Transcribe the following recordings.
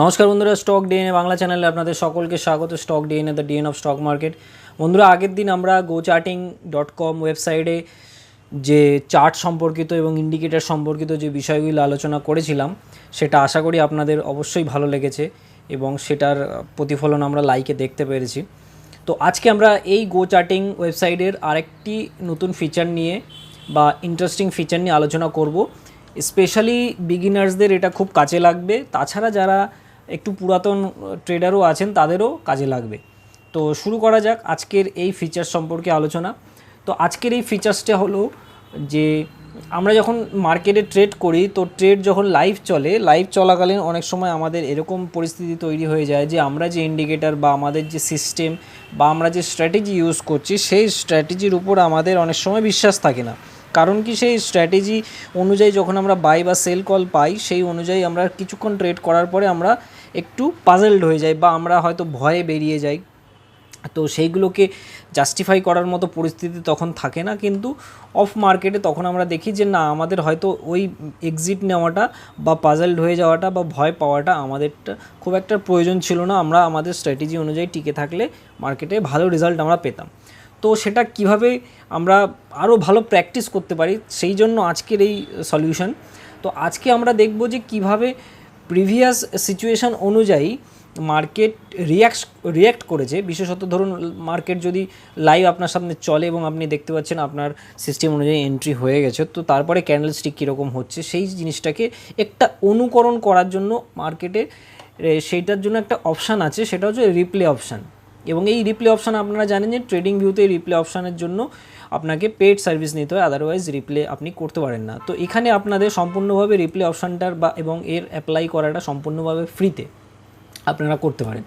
নমস্কার বন্ধুরা stock DNA Bangla চ্যানেলে আপনাদের সকলকে স্বাগত। Stock DNA the DNA of stock market বন্ধুরা, আগের দিন আমরা গো চার্টিং ডট কম ওয়েবসাইটে যে চার্ট সম্পর্কিত এবং ইন্ডিকেটার সম্পর্কিত যে বিষয়গুলি আলোচনা করেছিলাম, সেটা আশা করি আপনাদের অবশ্যই ভালো লেগেছে এবং সেটার প্রতিফলন আমরা লাইকে দেখতে পেরেছি। তো আজকে আমরা এই গো চার্টিং ওয়েবসাইটের আরেকটি নতুন ফিচার নিয়ে বা ইন্টারেস্টিং ফিচার নিয়ে আলোচনা করব। স্পেশালি বিগিনার্সদের এটা খুব কাজে লাগবে। তাছাড়া যারা একটু পুরাতন ট্রেডারও আছেন, তাদেরও কাজে লাগবে। তো শুরু করা যাক আজকের এই ফিচার সম্পর্কে আলোচনা। তো আজকের এই ফিচার্সটা হলো যে, আমরা যখন মার্কেটে ট্রেড করি, তো ট্রেড যখন লাইভ চলে লাইভ চলাকালীন অনেক সময় আমাদের এরকম পরিস্থিতি তৈরি হয়ে যায় যে, আমরা যে ইন্ডিকেটার বা আমাদের যে সিস্টেম বা আমরা যে স্ট্র্যাটেজি ইউজ করছি, সেই স্ট্র্যাটেজির উপর আমাদের অনেক সময় বিশ্বাস থাকে না। কারণ কি, সেই স্ট্র্যাটেজি অনুযায়ী যখন আমরা বাই বা সেল কল পাই, সেই অনুযায়ী আমরা কিছুক্ষণ ট্রেড করার পরে আমরা একটু পাজেলড হয়ে যাই বা আমরা হয়তো ভয়ে বেরিয়ে যাই। তো সেইগুলোকে জাস্টিফাই করার মতো পরিস্থিতি তখন থাকে না, কিন্তু অফ মার্কেটে তখন আমরা দেখি যে না, আমাদের হয়তো ওই এক্সিট নেওয়াটা বা পাজেলড হয়ে যাওয়াটা বা ভয় পাওয়াটা আমাদেরটা খুব একটা প্রয়োজন ছিল না। আমরা আমাদের স্ট্র্যাটেজি অনুযায়ী টিকে থাকলে মার্কেটে ভালো রেজাল্ট আমরা পেতাম। তো সেটা কীভাবে আমরা আরও ভালো প্র্যাকটিস করতে পারি, সেই জন্য আজকের এই সলিউশন তো আজকে আমরা দেখব যে কীভাবে প্রিভিয়াস সিচুয়েশন অনুযায়ী মার্কেট রিয়াক্ট রিয়্যাক্ট করেছে। বিশেষত ধরুন, মার্কেট যদি লাইভ আপনার সামনে চলে এবং আপনি দেখতে পাচ্ছেন আপনার সিস্টেম অনুযায়ী এন্ট্রি হয়ে গেছে, তো তারপরে ক্যান্ডেল স্টিক কীরকম হচ্ছে, সেই জিনিসটাকে একটা অনুকরণ করার জন্য মার্কেটে সেইটার জন্য একটা অপশান আছে, সেটা হচ্ছে রিপ্লে অপশান। এবং এই রিপ্লে অপশান আপনারা জানেন যে ট্রেডিং ভিউতে রিপ্লে অপশানের জন্য আপনাকে পেড সার্ভিস নিতে হয় আদারওয়াইজ রিপ্লে আপনি করতে পারেন না। তো এখানে আপনাদের সম্পূর্ণভাবে রিপ্লে অপশানটার বা এবং এর অ্যাপ্লাই করাটা সম্পূর্ণভাবে ফ্রিতে আপনারা করতে পারেন।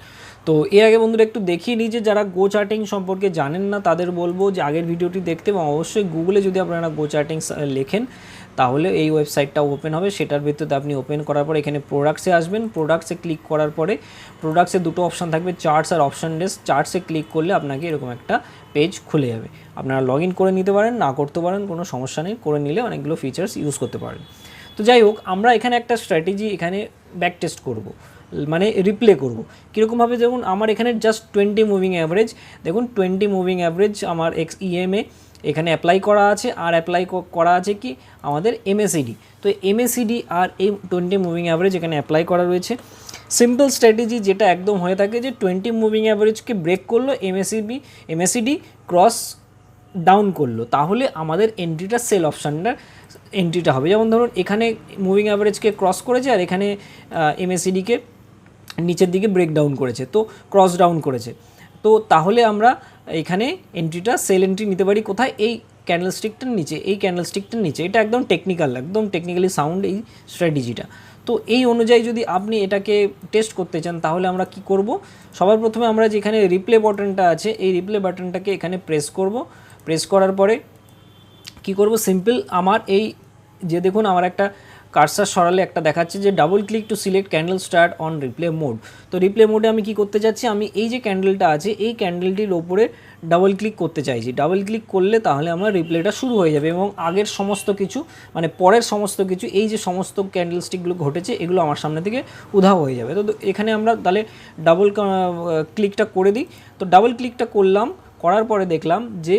তো এর আগে বন্ধুরা একটু দেখিয়ে নিই যে যারা গো চার্টিং সম্পর্কে জানেন না, তাদের বলব যে আগের ভিডিওটি দেখতে এবং অবশ্যই গুগলে যদি আপনারা গো চার্টিং লেখেন তাহলে এই ওয়েবসাইটটা ওপেন হবে। সেটার ভিতরে আপনি ওপেন করার পরে এখানে প্রোডাক্টসে আসবেন। প্রোডাক্টসে ক্লিক করার পরে প্রোডাক্টসে দুটো অপশান থাকবে চার্টস আর অপশান ডেস্ক চার্টসে ক্লিক করলে আপনাকে এরকম একটা পেজ খুলে যাবে। আপনারা লগ করে নিতে পারেন, না করতে পারেন, কোনো সমস্যা নেই। করে নিলে অনেকগুলো ফিচার্স ইউজ করতে পারেন। তো যাই হোক, আমরা এখানে একটা স্ট্র্যাটেজি এখানে ব্যাক টেস্ট করব। মানে রিপ্লে করব। কীরকমভাবে দেখুন, আমার এখানে জাস্ট টোয়েন্টি মুভিং অ্যাভারেজ দেখুন টোয়েন্টি মুভিং অ্যাভারেজ আমার এক্স ইএমএ এখানে অ্যাপ্লাই করা আছে, আর অ্যাপ্লাই করা আছে কি? আমাদের এমএসিডি তো এমএসিডি আর এই টোয়েন্টি মুভিং অ্যাভারেজ এখানে অ্যাপ্লাই করা রয়েছে। সিম্পল স্ট্র্যাটেজি যেটা একদম হয়ে থাকে যে টোয়েন্টি মুভিং অ্যাভারেজকে ব্রেক করল এমএসিবি এমএসিডি ক্রস ডাউন করল। তাহলে আমাদের এন্ট্রিটা সেল অপশানটার এন্ট্রিটা হবে। যেমন ধরুন, এখানে মুভিং অ্যাভারেজকে ক্রস করেছে আর এখানে এমএসিডিকে নিচের দিকে ব্রেক ডাউন করেছে। তো ক্রস ডাউন করেছে। তো তাহলে আমরা এখানে এন্ট্রিটা সেল এন্ট্রি নিতে পারি কোথায়? এই ক্যান্ডেল স্টিকটার নিচে, এই ক্যান্ডেল স্টিকটার নিচে। এটা একদম টেকনিক্যাল একদম টেকনিক্যালি সাউন্ড এই স্ট্র্যাটেজিটা তো এই অনুযায়ী যদি আপনি এটাকে টেস্ট করতে চান, তাহলে আমরা কি করব? সবার প্রথমে আমরা যেখানে রিপ্লে বাটনটা আছে, এই রিপ্লে বাটনটাকে এখানে প্রেস করব। প্রেস করার পরে কি করব? সিম্পল আমার এই যে দেখুন, আমার একটা কারসার সরালে একটা দেখাচ্ছে যে double click to select candle start on replay mode তো রিপ্লে মোডে আমি কি করতে চাচ্ছি আমি এই যে ক্যান্ডেলটা আছে, এই ক্যান্ডেলটির ওপরে ডাবল ক্লিক করতে চাইছি। ডাবল ক্লিক করলে তাহলে আমার রিপ্লেটা শুরু হয়ে যাবে এবং আগের সমস্ত কিছু মানে পরের সমস্ত কিছু, এই যে সমস্ত ক্যান্ডেল স্টিকগুলো ঘটেছে, এগুলো আমার সামনে থেকে উধাও হয়ে যাবে। তো এখানে আমরা তাহলে ডাবল ক্লিকটা করে দিই। তো ডাবল ক্লিকটা করলাম, করার পরে দেখলাম যে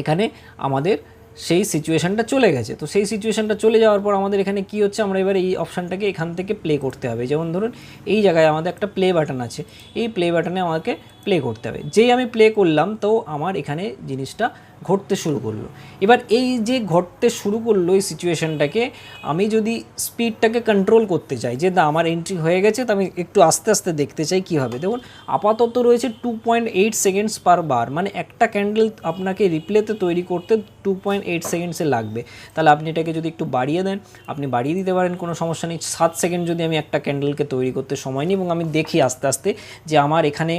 এখানে আমাদের সেই সিচুয়েশানটা চলে গেছে। তো সেই সিচুয়েশানটা চলে যাওয়ার পর আমাদের এখানে কি হচ্ছে? আমরা এবার এই অপশানটাকে এখান থেকে প্লে করতে হবে। যেমন ধরুন, এই জায়গায় আমাদের একটা প্লে বাটন আছে। এই প্লে বাটনে আমাকে প্লে করতে হবে। যেই আমি প্লে করলাম, তো আমার এখানে জিনিসটা ঘটতে শুরু করল। এবার এই যে ঘটতে শুরু করল এই সিচুয়েশানটাকে আমি যদি স্পিডটাকে কন্ট্রোল করতে চাই, যে না, আমার এন্ট্রি হয়ে গেছে, তো আমি একটু আস্তে আস্তে দেখতে চাই কী হবে। দেখুন, আপাতত রয়েছে two point eight seconds per bar মানে একটা ক্যান্ডেল আপনাকে রিপ্লেতে তৈরি করতে টু পয়েন্ট এইট সেকেন্ডসে লাগবে। তাহলে আপনি এটাকে যদি একটু বাড়িয়ে দেন, আপনি বাড়িয়ে দিতে পারেন, কোনো সমস্যা নেই। সাত সেকেন্ড যদি আমি একটা ক্যান্ডেলকে তৈরি করতে সময় নিই, এবং আমি দেখি আস্তে আস্তে যে আমার এখানে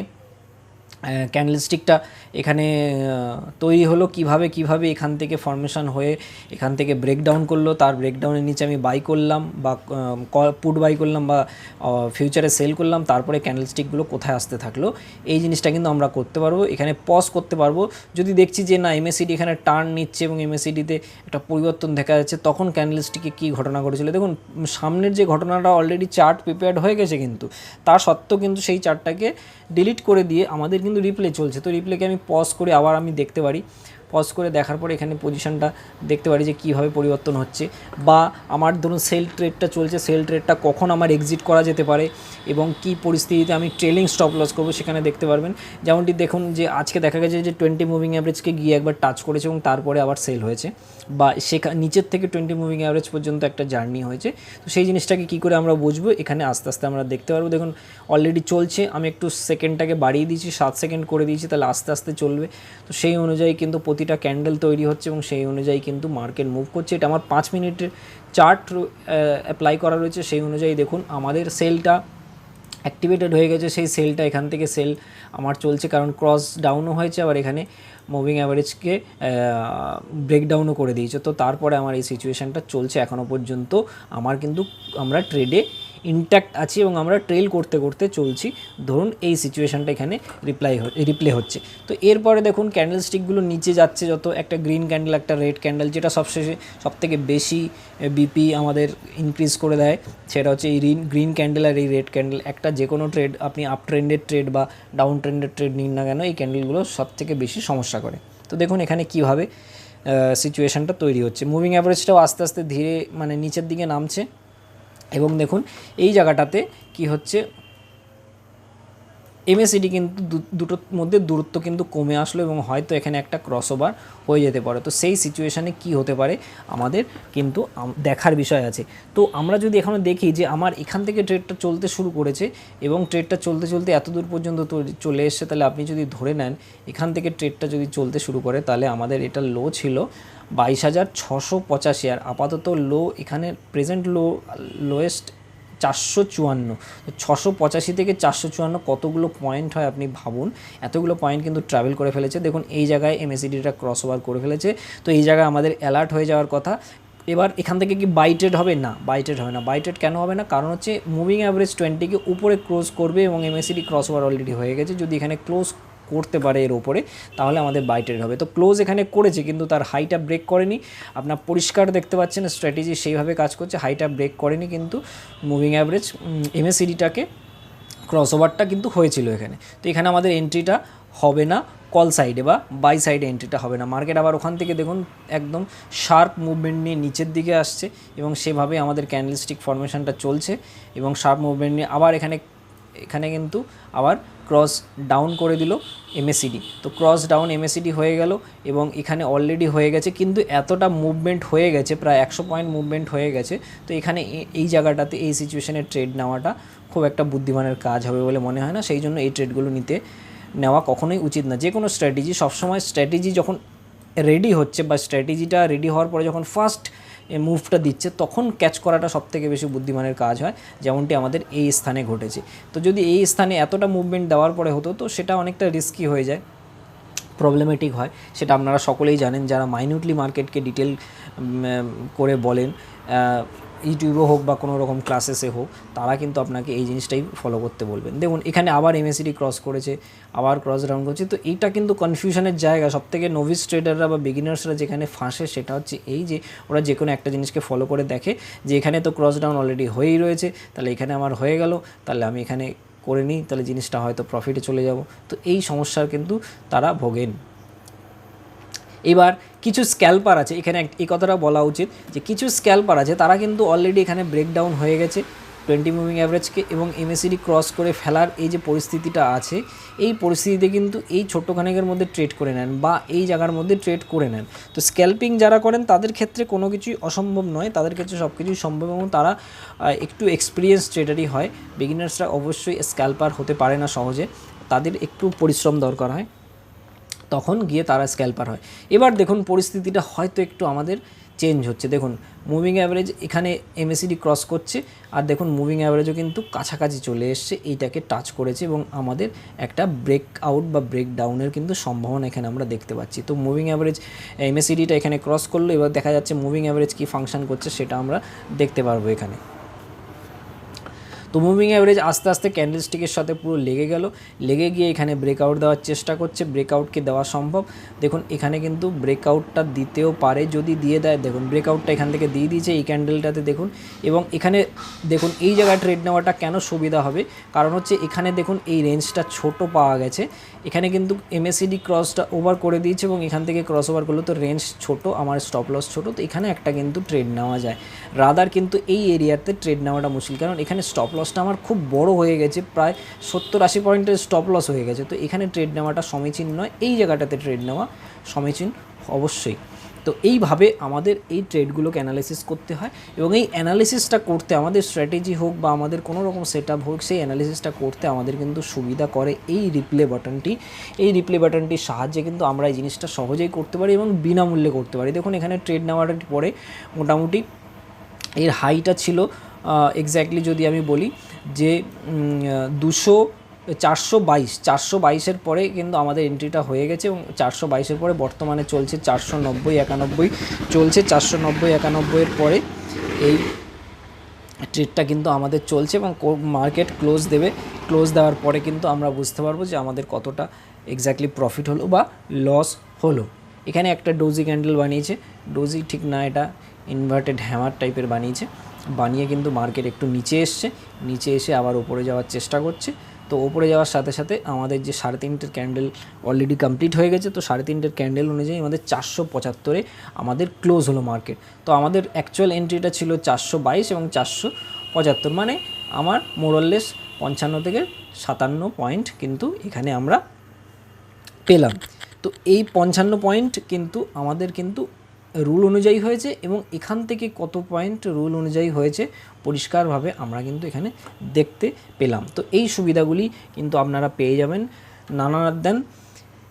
ক্যান্ডেলস্টিকটা এখানে তৈরি হলো কীভাবে কীভাবে এখান থেকে ফর্মেশন হয়ে এখান থেকে ব্রেকডাউন করল। তার ব্রেকডাউনের নিচে আমি বাই করলাম বা পুট বাই করলাম বা ফিউচারে সেল করলাম। তারপরে ক্যান্ডেলস্টিকগুলো কোথায় আসতে থাকল। এই জিনিসটা কিন্তু আমরা করতে পারব। এখানে পজ করতে পারব। যদি দেখছি যে না এমএসিডি এখানে টার্ন নিচ্ছে এবং এমএসিডিতে একটা পরিবর্তন দেখা যাচ্ছে, তখন ক্যান্ডেলস্টিকে কী ঘটনা ঘটেছিল? দেখুন, সামনের যে ঘটনাটা অলরেডি চার্ট প্রিপেয়ার্ড হয়ে গেছে কিন্তু তা সত্ত্বেও কিন্তু সেই চার্টটাকে ডিলিট করে দিয়ে আমাদের কিন্তু রিপ্লে চলছে। তো রিপ্লেকে আমি পজ করে আবার আমি দেখতে পারি। পজ করে দেখার পরে এখানে পজিশনটা দেখতে পারি যে কীভাবে পরিবর্তন হচ্ছে। বা আমার ধরুন সেল ট্রেডটা চলছে সেল ট্রেডটা কখন আমার এক্সিট করা যেতে পারে এবং কি পরিস্থিতিতে আমি ট্রেলিং স্টপ লস করব সেখানে দেখতে পারবেন। যেমনটি দেখুন যে আজকে দেখা গেছে যে টোয়েন্টি মুভিং অ্যাভারেজকে গিয়ে একবার টাচ করেছে এবং তারপরে আবার সেল হয়েছে। বা সেখা, নিচের থেকে টোয়েন্টি মুভিং অ্যাভারেজ পর্যন্ত একটা জার্নি হয়েছে। তো সেই জিনিসটাকে কী করে আমরা বুঝব? এখানে আস্তে আস্তে আমরা দেখতে পারব। দেখুন অলরেডি চলছে। আমি একটু সেকেন্ডটাকে বাড়িয়ে দিয়েছি, সাত সেকেন্ড করে দিয়েছি, তাহলে আস্তে আস্তে চলবে। তো সেই অনুযায়ী কিন্তু প্রতিটা ক্যান্ডেল তৈরি হচ্ছে এবং সেই অনুযায়ী কিন্তু মার্কেট মুভ করছে। এটা আমার পাঁচ মিনিটের চার্ট অ্যাপ্লাই করা রয়েছে। সেই অনুযায়ী দেখুন, আমাদের সেলটা অ্যাক্টিভেটেড হয়ে গেছে। সেই সেলটা এখান থেকে সেল আমার চলছে, কারণ ক্রস ডাউনও হয়েছে, আবার এখানে মুভিং অ্যাভারেজকে ব্রেকডাউনও করে দিয়েছে। তো তারপরে আমার এই সিচুয়েশানটা চলছে এখনও পর্যন্ত। আমার কিন্তু আমরা ট্রেডে ইনট্যাক্ট আছি এবং আমরা ট্রেল করতে করতে চলছি। ধরুন এই সিচুয়েশানটা এখানে রিপ্লাই রিপ্লে হচ্ছে। তো এরপরে দেখুন ক্যান্ডেল স্টিকগুলো নিচে যাচ্ছে যত, একটা গ্রিন ক্যান্ডেল একটা রেড ক্যান্ডেল যেটা সবশেষে সবথেকে বেশি বিপি আমাদের ইনক্রিজ করে দেয়, সেটা হচ্ছে এই গ্রিন ক্যান্ডেল আর এই রেড ক্যান্ডেল একটা যে কোনো ট্রেড আপনি আপ ট্রেন্ডের ট্রেড বা ডাউন ট্রেন্ডের ট্রেড নিন না কেন, এই ক্যান্ডেলগুলো সবথেকে বেশি সমস্যা করে। তো দেখুন এখানে কীভাবে সিচুয়েশানটা তৈরি হচ্ছে। মুভিং অ্যাভারেজটাও আস্তে আস্তে ধীরে মানে নিচের দিকে নামছে। এবং দেখুন এই জায়গাটাতে কি হচ্ছে? এমএসিডি কিন্তু দুটোর মধ্যে দূরত্ব কিন্তু কমে আসলো এবং হয়তো এখানে একটা ক্রসওভার হয়ে যেতে পারে। তো সেই সিচুয়েশানে কি হতে পারে? আমাদের কিন্তু দেখার বিষয় আছে। তো আমরা যদি এখানে দেখি যে আমার এখান থেকে ট্রেডটা চলতে শুরু করেছে এবং ট্রেডটা চলতে চলতে এত দূর পর্যন্ত চলে এসছে, তাহলে আপনি যদি ধরে নেন, এখান থেকে ট্রেডটা যদি চলতে শুরু করে, তাহলে আমাদের এটা লো ছিল বাইশ হাজার ছশো পঁচাশি। আর আপাতত লো এখানে প্রেজেন্ট লো লোয়েস্ট চারশো চুয়ান্ন। ছশো পঁচাশি থেকে চারশো চুয়ান্ন কতগুলো পয়েন্ট হয় আপনি ভাবুন। এতগুলো পয়েন্ট কিন্তু ট্রাভেল করে ফেলেছে। দেখুন, এই জায়গায় এমএসিডিটা ক্রস ওভার করে ফেলেছে। তো এই জায়গায় আমাদের অ্যালার্ট হয়ে যাওয়ার কথা। এবার এখান থেকে কি বাইটেড হবে? না বাইটেড হবে না। বাইটেড কেন হবে না? কারণ হচ্ছে মুভিং অ্যাভারেজ টোয়েন্টিকে উপরে ক্লোজ করবে এবং এমএসিডি ক্রস ওভার অলরেডি হয়ে গেছে। যদি এখানে ক্লোজ করতে পারে এর ওপরে তাহলে আমাদের বাইটেড হবে। তো ক্লোজ এখানে করেছে, কিন্তু তার হাইটা ব্রেক করেনি। আপনার পরিষ্কার দেখতে পাচ্ছেন স্ট্র্যাটেজি সেইভাবে কাজ করছে হাইটা ব্রেক করেনি, কিন্তু মুভিং অ্যাভারেজ এমএসিডিটাকে ক্রস ওভারটা কিন্তু হয়েছিল এখানে। তো এখানে আমাদের এন্ট্রিটা হবে না কল সাইডে বা বাই সাইডে এন্ট্রিটা হবে না। মার্কেট আবার ওখান থেকে দেখুন, একদম শার্প মুভমেন্ট নিয়ে নিচের দিকে আসছে, এবং সেভাবে আমাদের ক্যান্ডেলস্টিক ফরমেশনটা চলছে, এবং শার্প মুভমেন্ট নিয়ে আবার এখানে এখানে কিন্তু আবার ক্রস ডাউন করে দিল এমএসিডি তো ক্রস ডাউন এমএসিডি হয়ে গেল এবং এখানে অলরেডি হয়ে গেছে, কিন্তু এতটা মুভমেন্ট হয়ে গেছে, প্রায় একশো পয়েন্ট মুভমেন্ট হয়ে গেছে। তো এখানে এই জায়গাটাতে এই সিচুয়েশনে ট্রেড নেওয়াটা খুব একটা বুদ্ধিমানের কাজ হবে বলে মনে হয় না। সেই জন্য এই ট্রেডগুলো নিতে নেওয়া কখনোই উচিত না। যে কোনো স্ট্র্যাটেজি সবসময় স্ট্র্যাটেজি যখন রেডি হচ্ছে বা স্ট্র্যাটেজিটা রেডি হওয়ার পরে যখন ফার্স্ট মুভটা দিচ্ছে, তখন ক্যাচ করাটা সবথেকে বেশি বুদ্ধিমানের কাজ হয়, যেমনটি আমাদের এই স্থানে ঘটেছে। তো যদি এই স্থানে এতটা মুভমেন্ট দেওয়ার পরে হতো, তো সেটা অনেকটা রিস্কি হয়ে যায় প্রবলেমেটিক হয়। সেটা আপনারা সকলেই জানেন, যারা মাইনিউটলি মার্কেটকে ডিটেল করে বলেন ইউটিউবে হোক বা কোনো রকম ক্লাসেসে হোক, তারা কিন্তু আপনাকে এই জিনিসটাই ফলো করতে বলবেন। দেখুন, এখানে আবার এমএসিডি ক্রস করেছে, আবার ক্রস ডাউন করছে, তো এইটা কিন্তু কনফিউশনের জায়গা। সবথেকে নোভিস ট্রেডাররা বা বিগিনার্সরা যেখানে ফাঁসে, সেটা হচ্ছে এই যে ওরা যে কোনো একটা জিনিসকে ফলো করে দেখে যে এখানে তো ক্রস ডাউন অলরেডি হয়েই রয়েছে, তাহলে এখানে আমার হয়ে গেল, তাহলে আমি এখানে করে নিই, তাহলে জিনিসটা হয়তো প্রফিটে চলে যাব। তো এই সমস্যার কিন্তু তারা ভোগেন। এবার কিছু স্ক্যাল্পার আছে, এখানে এই কথাটা বলা উচিত যে কিছু স্ক্যাল্পার আছে, তারা কিন্তু অলরেডি এখানে ব্রেকডাউন হয়ে গেছে টোয়েন্টি মুভিং অ্যাভারেজকে এবং এমএসিডি ক্রস করে ফেলার এই যে পরিস্থিতিটা আছে, এই পরিস্থিতিতে কিন্তু এই ছোট্টখানেকের মধ্যে ট্রেড করে নেন বা এই জায়গার মধ্যে ট্রেড করে নেন। তো স্ক্যাল্পিং যারা করেন, তাদের ক্ষেত্রে কোনো কিছুই অসম্ভব নয়, তাদের ক্ষেত্রে সব কিছুই সম্ভব এবং তারা একটু এক্সপিরিয়েন্স ট্রেডারই হয়। বিগিনার্সরা অবশ্যই স্ক্যাল্পার হতে পারে না সহজে, তাদের একটু পরিশ্রম দরকার হয়। তখন গিয়ে তারা স্ক্যাল্পার হয়। এবার দেখুন পরিস্থিতিটা হয়তো একটু আমাদের চেঞ্জ হচ্ছে। দেখুন মুভিং অ্যাভারেজ এখানে এমএসিডি ক্রস করছে আর দেখুন মুভিং অ্যাভারেজও কিন্তু কাছাকাছি চলে এসছে। এইটাকে টাচ করেছে এবং আমাদের একটা ব্রেক আউট বা ব্রেক ডাউনের কিন্তু সম্ভাবনা এখানে আমরা দেখতে পাচ্ছি। তো মুভিং অ্যাভারেজ এমএসিডিটা এখানে ক্রস করল। এবার দেখা যাচ্ছে মুভিং অ্যাভারেজ কী ফাংশন করছে সেটা আমরা দেখতে পারব এখানে। তো মুভিং অ্যাভারেজ আস্তে আস্তে ক্যান্ডেলস্টিকের সাথে পুরো লেগে গেল। লেগে গিয়ে এখানে ব্রেকআউট দেওয়ার চেষ্টা করছে। ব্রেকআউটকে দেওয়া সম্ভব। দেখুন, এখানে কিন্তু ব্রেকআউটটা দিতেও পারে যদি দিয়ে দেয়। দেখুন ব্রেকআউটটা এখান থেকে দিয়ে দিয়েছে এই ক্যান্ডেলটাতে দেখুন। এবং এখানে, দেখুন, এই জায়গায় ট্রেড নেওয়াটা কেন সুবিধা হবে? কারণ হচ্ছে এখানে, দেখুন, এই রেঞ্জটা ছোট পাওয়া গেছে। এখানে কিন্তু এমএসিডি ক্রসটা ওভার করে দিয়েছে এবং এখান থেকে ক্রস ওভার করলে তো রেঞ্জ ছোট, আমার স্টপ লস ছোট। তো এখানে একটা কিন্তু ট্রেড নেওয়া যায়। রাদার কিন্তু এই এরিয়াতে ট্রেড নেওয়াটা মুশকিল। কারণ এখানে স্টপ লসটা আমার খুব বড় হয়ে গেছে, প্রায় সত্তর আশি পয়েন্টের স্টপ লস হয়ে গেছে। তো এখানে ট্রেড নেওয়াটা সমীচীন নয়, এই জায়গাটাতে ট্রেড নেওয়া সমীচীন অবশ্যই। তো এইভাবে আমাদের এই ট্রেডগুলোকে অ্যানালিসিস করতে হয় এবং এই অ্যানালিসিসটা করতে আমাদের স্ট্র্যাটেজি হোক বা আমাদের কোনো রকম সেট আপ হোক, সেই অ্যানালিসিসটা করতে আমাদের কিন্তু সুবিধা করে এই রিপ্লে বাটনটি এই রিপ্লে বাটনটির সাহায্যে কিন্তু আমরা এই জিনিসটা সহজেই করতে পারি এবং বিনামূল্যে করতে পারি। দেখুন, এখানে ট্রেড নেওয়ার পরে মোটামুটি এর হাইটা ছিল এক্স্যাক্টলি যদি আমি বলি যে দুশো, চারশো বাইশ, চারশো বাইশের পরে কিন্তু আমাদের এন্ট্রিটা হয়ে গেছে এবং চারশো বাইশের পরে বর্তমানে চলছে চারশো নব্বই, একানব্বই, চলছে চারশো নব্বই, একানব্বইয়ের পরে এই ট্রেডটা কিন্তু আমাদের চলছে এবং মার্কেট ক্লোজ দেবে। ক্লোজ দেওয়ার পরে কিন্তু আমরা বুঝতে পারব যে আমাদের কতটা এক্স্যাক্টলি প্রফিট হলো বা লস হলো। এখানে একটা ডোজি ক্যান্ডেল বানিয়েছে। ডোজি ঠিক না, এটা ইনভার্টেড হ্যামার টাইপের বানিয়েছে। বানিয়ে কিন্তু মার্কেট একটু নিচে এসছে। নিচে এসে আবার ওপরে যাওয়ার চেষ্টা করছে। তো ওপরে যাওয়ার সাথে সাথে আমাদের যে সাড়ে তিনটের ক্যান্ডেল অলরেডি কমপ্লিট হয়ে গেছে, তো সাড়ে তিনটের ক্যান্ডেল অনুযায়ী আমাদের চারশো পঁচাত্তরে আমাদের ক্লোজ হলো মার্কেট তো আমাদের অ্যাকচুয়াল এন্ট্রিটা ছিল চারশো বাইশ এবং চারশো পঁচাত্তর। মানে আমার মোরললেস পঞ্চান্ন থেকে সাতান্ন পয়েন্ট কিন্তু এখানে আমরা পেলাম। তো এই পঞ্চান্ন পয়েন্ট কিন্তু আমাদের কিন্তু রুল অনুযায়ী হয়েছে এবং এখান থেকে কত পয়েন্ট রুল অনুযায়ী হয়েছে পরিষ্কারভাবে আমরা কিন্তু এখানে দেখতে পেলাম। তো এই সুবিধাগুলি কিন্তু আপনারা পেয়ে যাবেন নানা দেন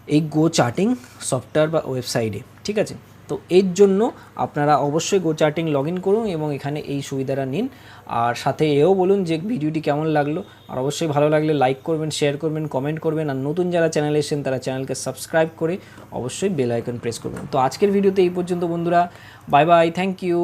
এই গো চার্টিং সফটওয়্যার বা ওয়েবসাইটে ঠিক আছে? তো এর জন্য আপনারা অবশ্যই গো চার্টিং লগ ইন করুন এবং এখানে এই সুবিধাটা নিন। আর সাথে এও বলুন যে ভিডিওটি কেমন লাগল। আর অবশ্যই ভালো লাগলে লাইক করবেন শেয়ার করবেন কমেন্ট করবেন। আর নতুন যারা চ্যানেলে এসেছেন, তারা চ্যানেলকে সাবস্ক্রাইব করে অবশ্যই বেল আইকন প্রেস করবেন। তো আজকের ভিডিওতে এই পর্যন্ত বন্ধুরা। Bye bye thank you